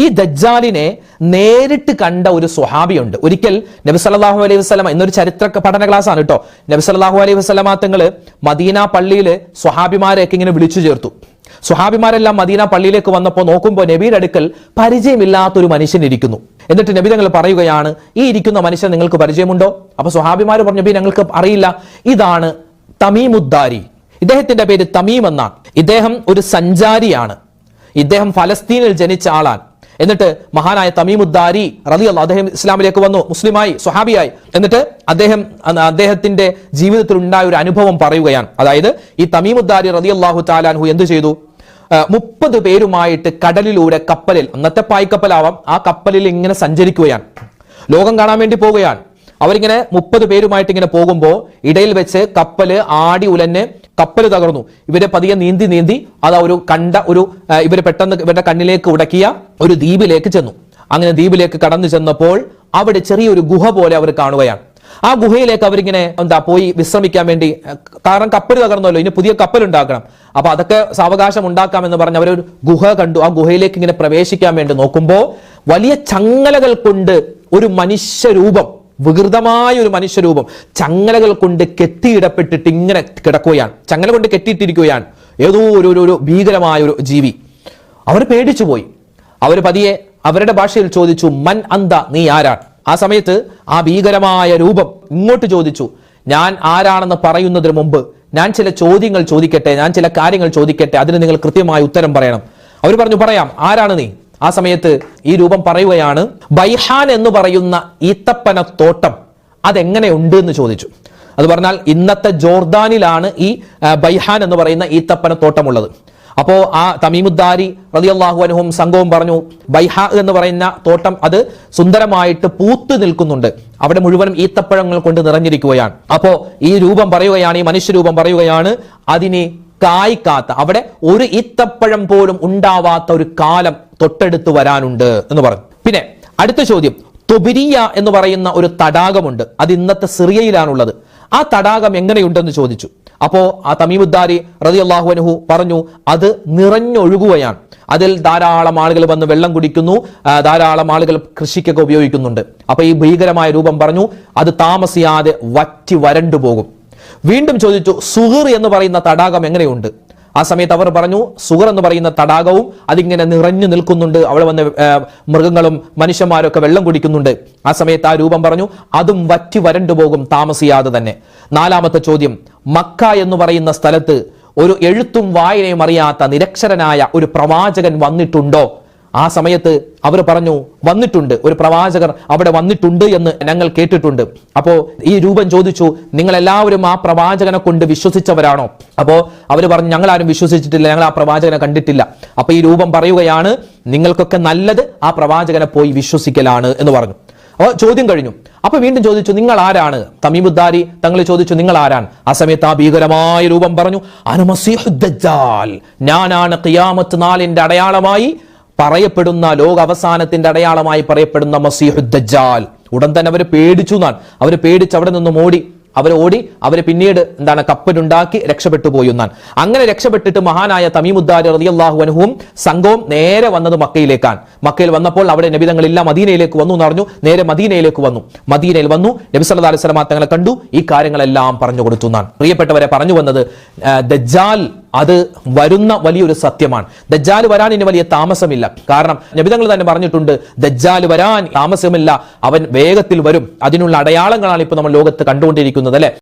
ഈ ദജ്ജാലിനെ നേരിട്ട് കണ്ട ഒരു സ്വഹാബിയുണ്ട്. ഒരിക്കൽ നബി സല്ലല്ലാഹു അലൈഹി വസല്ലമ ഇന്നൊരു ചരിത്ര പഠന ക്ലാസ് ആണ് കേട്ടോ നബി സല്ലല്ലാഹു അലൈഹി വസല്ലമ തങ്ങൾ മദീന പള്ളിയിൽ സ്വഹാബിമാരെയൊക്കെ ഇങ്ങനെ വിളിച്ചു ചേർത്തു. സുഹാബിമാരെല്ലാം മദീന പള്ളിയിലേക്ക് വന്നപ്പോൾ നോക്കുമ്പോൾ നബിയുടെ അടുക്കൽ പരിചയമില്ലാത്തൊരു മനുഷ്യൻ ഇരിക്കുന്നു. എന്നിട്ട് നബി തങ്ങൾ പറയുകയാണ് ഈ ഇരിക്കുന്ന മനുഷ്യൻ നിങ്ങൾക്ക് പരിചയമുണ്ടോ? അപ്പൊ സുഹാബിമാർ പറഞ്ഞു നബി ഞങ്ങൾക്ക് അറിയില്ല. ഇതാണ് തമീമുദ്ദാരി. ഇദ്ദേഹത്തിന്റെ പേര് തമീം എന്നാണ്. ഇദ്ദേഹം ഒരു സഞ്ചാരിയാണ്. ഇദ്ദേഹം ഫലസ്തീനിൽ ജനിച്ച ആളാണ്. എന്നിട്ട് മഹാനായ തമീമുദ്ദാരി റലി അള്ളാഹ് അദ്ദേഹം ഇസ്ലാമിലേക്ക് വന്നു മുസ്ലിമായി സ്വഹാബിയായി. എന്നിട്ട് അദ്ദേഹം അദ്ദേഹത്തിന്റെ ജീവിതത്തിൽ ഉണ്ടായ ഒരു അനുഭവം പറയുകയാണ്. അതായത് ഈ തമീമുദ്ദാരി റലി അള്ളാഹു താലാൻഹു എന്ത് ചെയ്തു? മുപ്പത് പേരുമായിട്ട് കടലിലൂടെ കപ്പലിൽ അന്നത്തെ പായ്ക്കപ്പലാവാം ആ കപ്പലിൽ ഇങ്ങനെ സഞ്ചരിക്കുകയാണ്. ലോകം കാണാൻ വേണ്ടി പോവുകയാണ്. അവരിങ്ങനെ മുപ്പത് പേരുമായിട്ട് ഇങ്ങനെ പോകുമ്പോൾ ഇടയിൽ വെച്ച് കപ്പൽ ആടി ഉലഞ്ഞ് കപ്പൽ തകർന്നു. ഇവരെ പതിയെ നീന്തി നീന്തി അത് ഒരു കണ്ട ഒരു ഇവർ പെട്ടെന്ന് ഇവരുടെ കണ്ണിലേക്ക് ഉടക്കിയ ഒരു ദ്വീപിലേക്ക് ചെന്നു. അങ്ങനെ ദ്വീപിലേക്ക് കടന്നു ചെന്നപ്പോൾ അവിടെ ചെറിയൊരു ഗുഹ പോലെ അവർ കാണുകയാണ്. ആ ഗുഹയിലേക്ക് അവരിങ്ങനെ എന്താ പോയി വിശ്രമിക്കാൻ വേണ്ടി കാരണം കപ്പൽ തകർന്നല്ലോ ഇനി പുതിയ കപ്പൽ ഉണ്ടാക്കണം. അപ്പൊ അതൊക്കെ സാവകാശം ഉണ്ടാക്കാമെന്ന് പറഞ്ഞ് അവരൊരു ഗുഹ കണ്ടു. ആ ഗുഹയിലേക്ക് ഇങ്ങനെ പ്രവേശിക്കാൻ വേണ്ടി നോക്കുമ്പോൾ വലിയ ചങ്ങലകൾ കൊണ്ട് ഒരു മനുഷ്യരൂപം വികൃതമായ ഒരു മനുഷ്യരൂപം ചങ്ങലകൾ കൊണ്ട് കെട്ടിയിടപ്പെട്ടിട്ട് ഇങ്ങനെ കിടക്കുകയാണ്. ചങ്ങല കൊണ്ട് കെട്ടിയിട്ടിരിക്കുകയാണ്. ഏതോ ഒരു ഒരു- ഭീകരമായ ഒരു ജീവി. അവർ പേടിച്ചു പോയി അവർ പതിയെ അവരുടെ ഭാഷയിൽ ചോദിച്ചു മൻ അന്ത നീ ആരാണ്? ആ സമയത്ത് ആ ഭീകരമായ രൂപം ഇങ്ങോട്ട് ചോദിച്ചു ഞാൻ ആരാണെന്ന് പറയുന്നതിന് മുമ്പ് ഞാൻ ചില ചോദ്യങ്ങൾ ചോദിക്കട്ടെ ഞാൻ ചില കാര്യങ്ങൾ ചോദിക്കട്ടെ അതിന് നിങ്ങൾ കൃത്യമായ ഉത്തരം പറയണം. അവർ പറഞ്ഞു പറയാം ആരാണ് നീ? ആ സമയത്ത് ഈ രൂപം പറയുകയാണ് ബൈഹാൻ എന്ന് പറയുന്ന ഈത്തപ്പന തോട്ടം അതെങ്ങനെയുണ്ട് എന്ന് ചോദിച്ചു. അത് പറഞ്ഞാൽ ഇന്നത്തെ ജോർദാനിലാണ് ഈ ബൈഹാൻ എന്ന് പറയുന്ന ഈത്തപ്പന തോട്ടമുള്ളത് അപ്പോ ആ തമീമുദ്ദാരി റതിയല്ലാഹു അനുഹും സംഘവും പറഞ്ഞു ബൈഹാ എന്ന് പറയുന്ന തോട്ടം അത് സുന്ദരമായിട്ട് പൂത്തു നിൽക്കുന്നുണ്ട്. അവിടെ മുഴുവനും ഈത്തപ്പഴങ്ങൾ കൊണ്ട് നിറഞ്ഞിരിക്കുകയാണ്. അപ്പോ ഈ രൂപം പറയുകയാണ് ഈ മനുഷ്യരൂപം പറയുകയാണ് അതിനെ കായ്ക്കാത്ത അവിടെ ഒരു ഈത്തപ്പഴം പോലും ഉണ്ടാവാത്ത ഒരു കാലം തൊട്ടടുത്ത് വരാനുണ്ട് എന്ന് പറഞ്ഞു. പിന്നെ അടുത്ത ചോദ്യം തൊബിരിയ എന്ന് പറയുന്ന ഒരു തടാകമുണ്ട്. അത് ഇന്നത്തെ സിറിയയിലാണുള്ളത്. ആ തടാകം എങ്ങനെയുണ്ടെന്ന് ചോദിച്ചു. അപ്പോ ആ തമീമുദ്ദാരി റതി അള്ളാഹു അനുഹു പറഞ്ഞു അത് നിറഞ്ഞൊഴുകുകയാണ്. അതിൽ ധാരാളം ആളുകൾ വന്ന് വെള്ളം കുടിക്കുന്നു ധാരാളം ആളുകൾ കൃഷിക്കൊക്കെ ഉപയോഗിക്കുന്നുണ്ട്. അപ്പൊ ഈ ഭീകരമായ രൂപം പറഞ്ഞു അത് താമസിയാതെ വറ്റി വരണ്ടു പോകും. വീണ്ടും ചോദിച്ചു സുഹർ എന്ന് പറയുന്ന തടാകം എങ്ങനെയുണ്ട്? ആ സമയത്ത് അവർ പറഞ്ഞു സുഹർ എന്ന് പറയുന്ന തടാകവും അതിങ്ങനെ നിറഞ്ഞു നിൽക്കുന്നുണ്ട്. അവിടെ വന്ന് മൃഗങ്ങളും മനുഷ്യന്മാരും ഒക്കെ വെള്ളം കുടിക്കുന്നുണ്ട്. ആ സമയത്ത് ആ രൂപം പറഞ്ഞു അതും വറ്റി വരണ്ടു പോകും താമസിയാതെ തന്നെ. നാലാമത്തെ ചോദ്യം മക്ക എന്ന് പറയുന്ന സ്ഥലത്ത് ഒരു എഴുത്തും വായനയും അറിയാത്ത നിരക്ഷരനായ ഒരു പ്രവാചകൻ വന്നിട്ടുണ്ടോ? ആ സമയത്ത് അവർ പറഞ്ഞു വന്നിട്ടുണ്ട്. ഒരു പ്രവാചകർ അവിടെ വന്നിട്ടുണ്ട് എന്ന് ഞങ്ങൾ കേട്ടിട്ടുണ്ട്. അപ്പോ ഈ രൂപം ചോദിച്ചു നിങ്ങൾ എല്ലാവരും ആ പ്രവാചകനെ കൊണ്ട് വിശ്വസിച്ചവരാണോ? അപ്പോ അവർ പറഞ്ഞു ഞങ്ങൾ ആരും വിശ്വസിച്ചിട്ടില്ല. ഞങ്ങൾ ആ പ്രവാചകനെ കണ്ടിട്ടില്ല. അപ്പൊ ഈ രൂപം പറയുകയാണ് നിങ്ങൾക്കൊക്കെ നല്ലത് ആ പ്രവാചകനെ പോയി വിശ്വസിക്കലാണ് എന്ന് പറഞ്ഞു. അപ്പോൾ ചോദ്യം കഴിഞ്ഞു. അപ്പൊ വീണ്ടും ചോദിച്ചു നിങ്ങൾ ആരാണ് തമീമുദ്ദാരി തങ്ങൾ ചോദിച്ചു നിങ്ങൾ ആരാണ് ആ സമയത്ത് ആ ഭീകരമായ രൂപം പറഞ്ഞു ഞാനാണ് കിയാമത്ത് നാളിന്റെ അടയാളമായി പറയപ്പെടുന്ന ലോക അവസാനത്തിന്റെ അടയാളമായി പറയപ്പെടുന്ന മസീഹുദ്ദാൽ ഉടൻ തന്നെ അവർ പേടിച്ചു എന്നാണ്. അവർ പേടിച്ച് അവിടെ നിന്നും ഓടി. അവർ ഓടി അവർ പിന്നീട് എന്താണ് കപ്പലുണ്ടാക്കി രക്ഷപ്പെട്ടു പോയി എന്നാണ്. അങ്ങനെ രക്ഷപ്പെട്ടിട്ട് മഹാനായ തമീമുദ്ദാരി റളിയല്ലാഹു അൻഹുവും സംഘവും നേരെ വന്നത് മക്കയിലേക്കാണ്. മക്കയിൽ വന്നപ്പോൾ അവിടെ നബിതങ്ങളില്ല മദീനയിലേക്ക് വന്നു എന്ന് പറഞ്ഞു നേരെ മദീനയിലേക്ക് വന്നു. മദീനയിൽ വന്നു. നബി സല്ലല്ലാഹു അലൈഹി വസല്ലമ തങ്ങളെ കണ്ടു. ഈ കാര്യങ്ങളെല്ലാം പറഞ്ഞു കൊടുത്തു എന്നാണ്. പ്രിയപ്പെട്ടവരെ പറഞ്ഞു വന്നത് ദജ്ജാൽ അത് വരുന്ന വലിയൊരു സത്യമാണ്. ദജ്ജാൽ വരാൻ ഇനി വലിയ താമസമില്ല. കാരണം നബിതങ്ങൾ തന്നെ പറഞ്ഞിട്ടുണ്ട് ദജ്ജാൽ വരാൻ താമസമില്ല. അവൻ വേഗത്തിൽ വരും. അതിനുള്ള അടയാളങ്ങളാണ് ഇപ്പോൾ നമ്മൾ ലോകത്ത് കണ്ടുകൊണ്ടിരിക്കുന്നത് അല്ലെ?